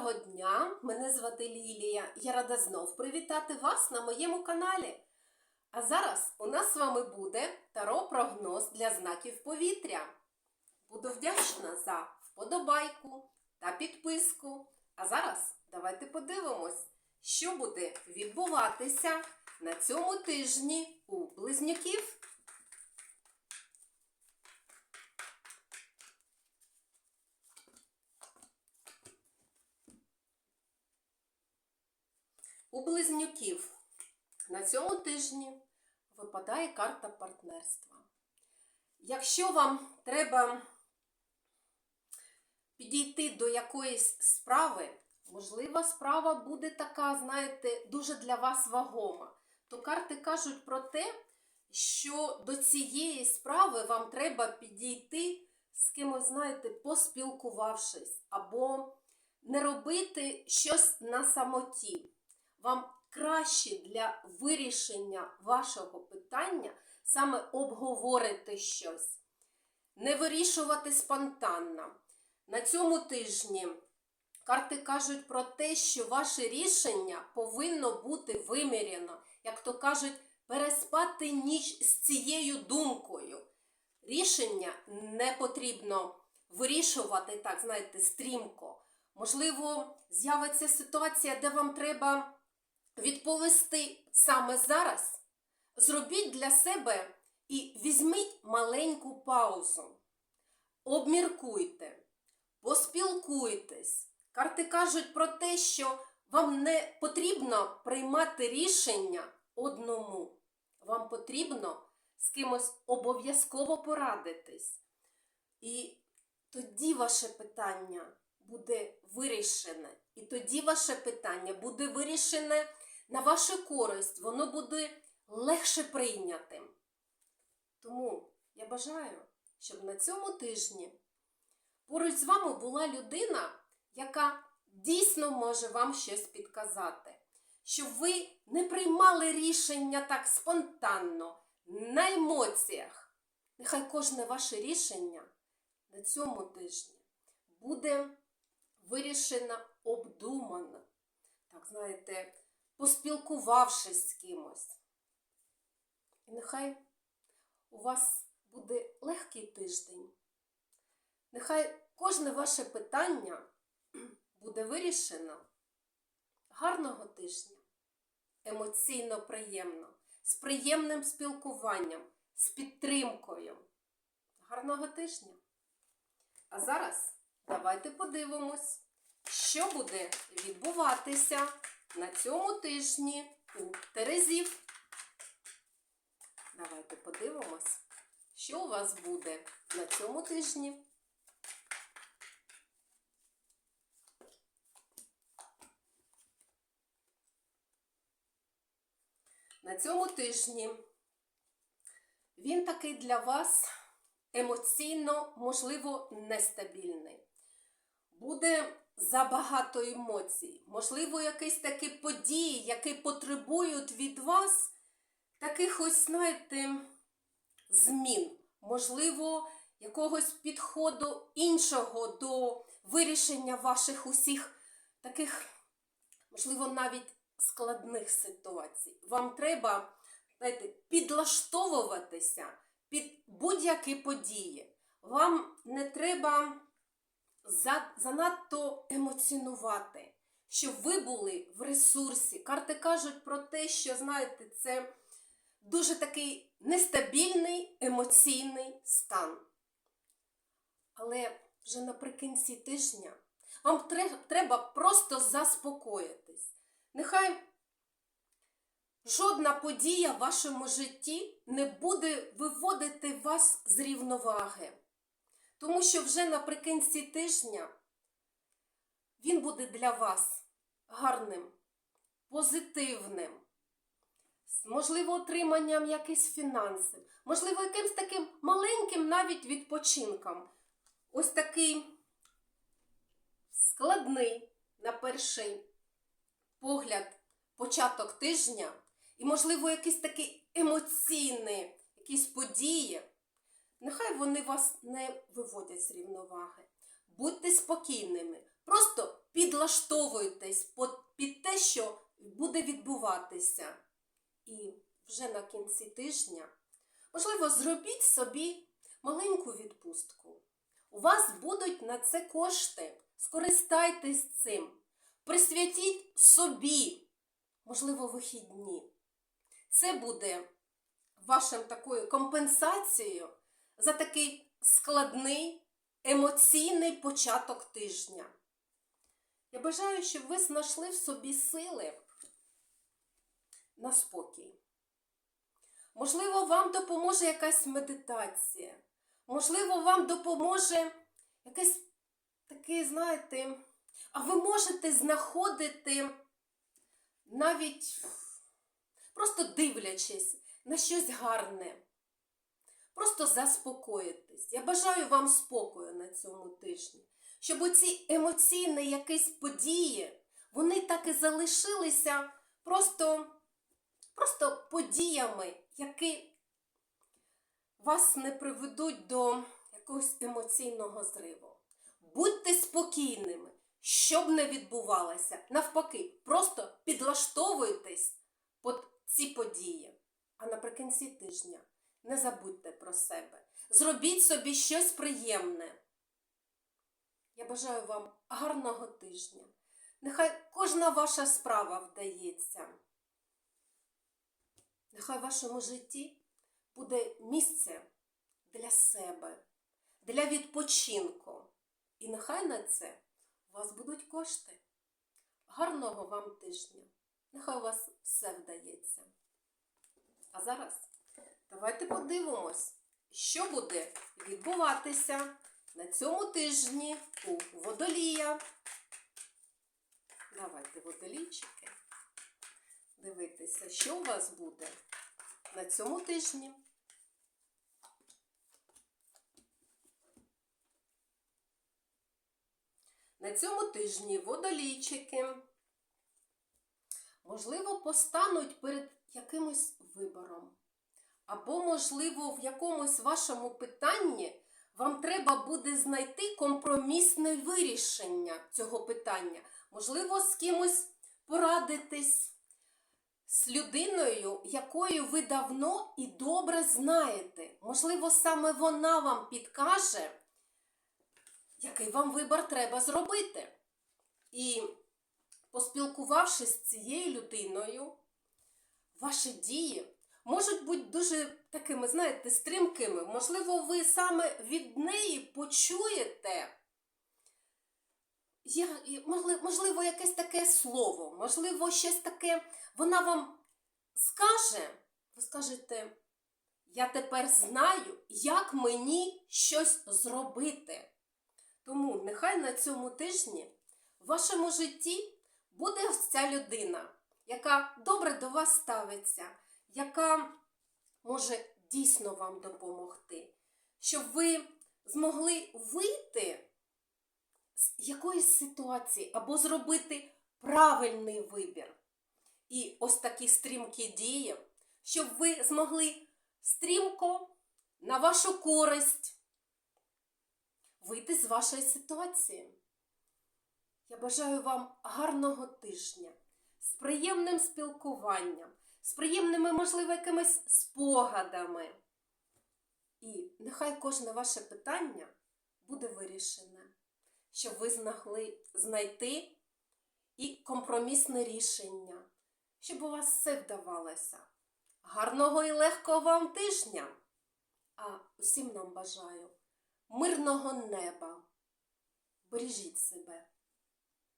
Доброго дня! Мене звати Лілія. Я рада знов привітати вас на моєму каналі. А зараз у нас з вами буде таро-прогноз для знаків повітря. Буду вдячна за вподобайку та підписку. А зараз давайте подивимось, що буде відбуватися на цьому тижні у близнюків. У близнюків на цьому тижні випадає карта партнерства. Якщо вам треба підійти до якоїсь справи, можливо, справа буде така, знаєте, дуже для вас вагома, то карти кажуть про те, що до цієї справи вам треба підійти з кимось, знаєте, поспілкувавшись, або не робити щось на самоті вам краще для вирішення вашого питання саме обговорити щось, не вирішувати спонтанно. На цьому тижні карти кажуть про те, що ваше рішення повинно бути виміряно, як то кажуть, переспати ніч з цією думкою. Рішення не потрібно вирішувати, так, знаєте, стрімко. Можливо, з'явиться ситуація, де вам треба відповісти саме зараз, зробіть для себе і візьміть маленьку паузу. Обміркуйте, поспілкуйтесь. Карти кажуть про те, що вам не потрібно приймати рішення одному. Вам потрібно з кимось обов'язково порадитись. І тоді ваше питання буде вирішене. І тоді ваше питання буде вирішене на вашу користь, воно буде легше прийнятим. Тому я бажаю, щоб на цьому тижні поруч з вами була людина, яка дійсно може вам щось підказати. Щоб ви не приймали рішення так спонтанно, на емоціях. Нехай кожне ваше рішення на цьому тижні буде вирішено обдумано. Так, знаєте, поспілкувавшись з кимось. І нехай у вас буде легкий тиждень. Нехай кожне ваше питання буде вирішено гарного тижня, емоційно приємно, з приємним спілкуванням, з підтримкою. Гарного тижня! А зараз давайте подивимось, що буде відбуватися на цьому тижні у Терезів. Давайте подивимось, що у вас буде на цьому тижні. На цьому тижні він такий для вас емоційно, можливо, нестабільний. Буде забагато емоцій, можливо, якісь такі події, які потребують від вас таких ось, знаєте, змін, можливо, якогось підходу іншого до вирішення ваших усіх таких, можливо, навіть складних ситуацій. Вам треба, знаєте, підлаштовуватися під будь-які події. Вам не треба занадто емоціонувати, щоб ви були в ресурсі. Карти кажуть про те, що, знаєте, це дуже такий нестабільний емоційний стан. Але вже наприкінці тижня вам треба просто заспокоїтись. Нехай жодна подія в вашому житті не буде виводити вас з рівноваги. Тому що вже наприкінці тижня він буде для вас гарним, позитивним, з можливо, отриманням якихось фінансів, можливо, якимось таким маленьким навіть відпочинком. Ось такий складний на перший погляд початок тижня, і, можливо, якісь такі емоційні якісь події. Нехай вони вас не виводять з рівноваги. Будьте спокійними. Просто підлаштовуйтесь під те, що буде відбуватися. І вже на кінці тижня, можливо, зробіть собі маленьку відпустку. У вас будуть на це кошти. Скористайтесь цим. Присвятіть собі, можливо, вихідні. Це буде вашим такою компенсацією за такий складний емоційний початок тижня. Я бажаю, щоб ви знайшли в собі сили на спокій. Можливо, вам допоможе якась медитація. Можливо, вам допоможе якесь таке, знаєте, а ви можете знаходити навіть просто дивлячись на щось гарне. Просто заспокоїтесь. Я бажаю вам спокою на цьому тижні, щоб оці емоційні якісь події, вони так і залишилися просто, просто подіями, які вас не приведуть до якогось емоційного зриву. Будьте спокійними, що б не відбувалося. Навпаки, просто підлаштовуйтесь під ці події. А наприкінці тижня не забудьте про себе. Зробіть собі щось приємне. Я бажаю вам гарного тижня. Нехай кожна ваша справа вдається. Нехай в вашому житті буде місце для себе, для відпочинку. І нехай на це у вас будуть кошти. Гарного вам тижня! Нехай у вас все вдається. А зараз давайте подивимось, що буде відбуватися на цьому тижні у водолія. Давайте водолійчики. Дивитися, що у вас буде на цьому тижні. На цьому тижні водолійчики, можливо, постануть перед якимось вибором. Або, можливо, в якомусь вашому питанні вам треба буде знайти компромісне вирішення цього питання. Можливо, з кимось порадитись, з людиною, якою ви давно і добре знаєте. Можливо, саме вона вам підкаже, який вам вибір треба зробити. І поспілкувавшись з цією людиною, ваші дії можуть бути дуже такими, знаєте, стрімкими. Можливо, ви саме від неї почуєте, я, можливо, якесь таке слово, можливо, щось таке, вона вам скаже, ви скажете, я тепер знаю, як мені щось зробити. Тому нехай на цьому тижні в вашому житті буде ось ця людина, яка добре до вас ставиться, яка може дійсно вам допомогти, щоб ви змогли вийти з якоїсь ситуації або зробити правильний вибір. І ось такі стрімкі дії, щоб ви змогли стрімко на вашу користь вийти з вашої ситуації. Я бажаю вам гарного тижня, з приємним спілкуванням, з приємними, можливо, якимись спогадами. І нехай кожне ваше питання буде вирішене, щоб ви змогли знайти і компромісне рішення, щоб у вас все вдавалося. Гарного і легкого вам тижня! А усім нам бажаю мирного неба. Бережіть себе.